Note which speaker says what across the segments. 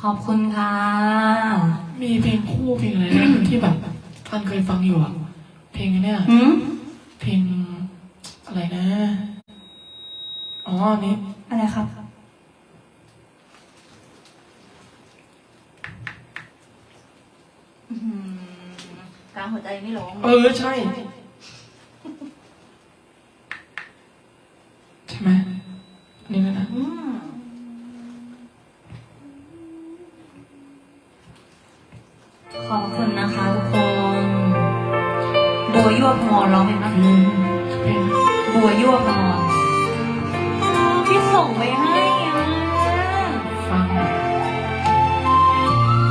Speaker 1: ขอบคุณค่ะ
Speaker 2: มีเพลงคู่เพลงอะไรนะที่แบบท่านเคยฟังอยู่อะเพลงอันเนี้ย
Speaker 1: หืม
Speaker 2: เพลงอะไรนะ อ๋ออันนี้
Speaker 1: อะไรครับ อื้อหือกลางหัวใจไม่ร้อง
Speaker 2: เออใช่ ใช่ไหมอันนี่นะ
Speaker 1: อืม ขอบคุณนะคะทุกคนบัวยั่วพมรร้องเพลงบ้าง
Speaker 2: อืมเพลง
Speaker 1: บัวยั่วพมรที่ส่งไปให้อะ
Speaker 2: ฟัง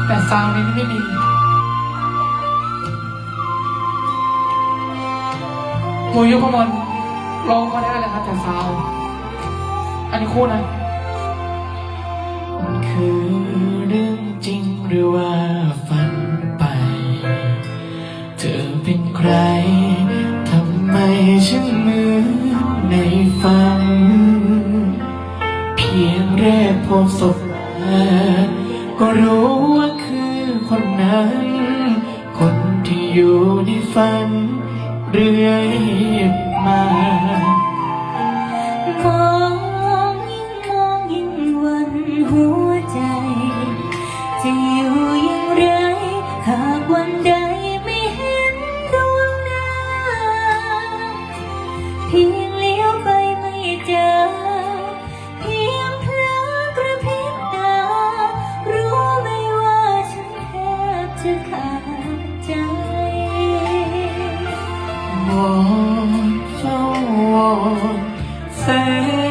Speaker 2: แต่ซาวน์นี้ไม่มีโมยุพมรร้องก็ได้แหละครับแต่ซาวน์อันนี้คู่นะมันคือเรื่องจริงหรือว่า เป็นใคร ทำไมฉันเหมือนในฝัน เพียงแรกพบศพก็รู้ว่าคือคนนั้น คนที่อยู่ในฝัน เรื่อยมา
Speaker 1: พียงเลี้ยวไปไม่เจอ เพียงเพลอกระพริบตา รู้ไหมว่าฉันแทบจะขาดใจ
Speaker 2: วอนเจ้าวอนแสง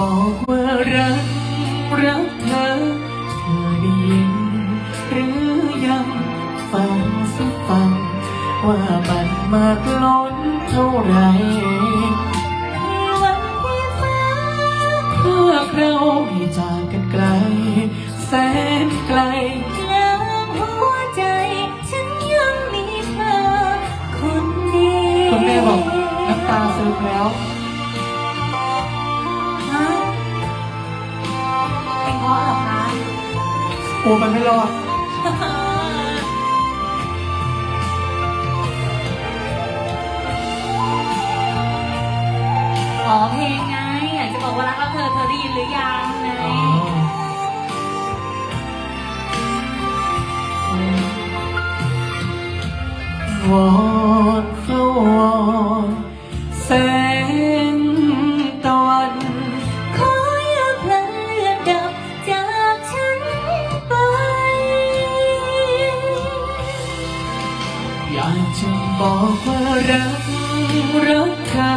Speaker 1: บ
Speaker 2: อกว่ารักรักเธอ เธอได้ยินหรือยังฟังสิฟัง ว่ามันมากล้นเท่าไหร
Speaker 1: ที่วันที่ฟ้า
Speaker 2: เพื่อเราให้จากกันไกล แสนไกล
Speaker 1: กลางหัวใจ ฉันยังมีเธอคนเดียว
Speaker 2: คุณแม่บอกน้ำตาซึมแล้ว
Speaker 1: เป็นเพราะเหรอคะ
Speaker 2: โอ้มันไม่รอด
Speaker 1: อ๋อเพลงไงอยากจะบอกว่ารักเราเธอเธอได้ยินหรือยังไง
Speaker 2: อ๋อวอนเฝ้า อ
Speaker 1: ยากจะ
Speaker 2: บอกว่ารักรักเธอ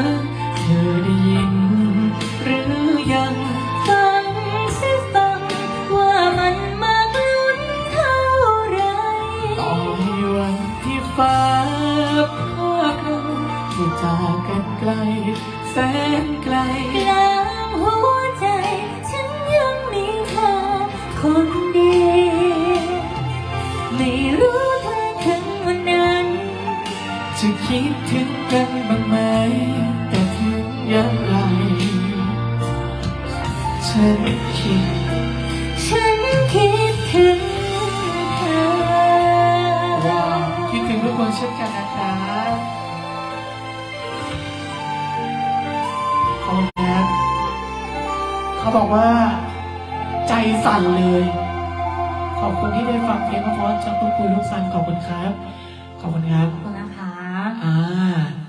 Speaker 2: เธอได้ยิน หรือยัง
Speaker 1: ฟังสิฟัง ว่ามันมากลุ้นเท่าไร
Speaker 2: ต่อให้วันที่ฟ้าพาเราจะจากกันไกล แสนไกล
Speaker 1: จะ
Speaker 2: คิดถึงกันบ้างไหมแต่ถึงอย่างไรฉันคิด
Speaker 1: ฉันคิดถึงเธอ
Speaker 2: ว่าคิดถึงทุกคนเช่นกันนะครับขอบคุณครับเขาบอกว่า ใจสั่นเลย ขอบคุณที่ได้ฟังเพลงเพราะจากคุณคุยลูกสันขอบคุณครับ ขอบคุณครับ 啊。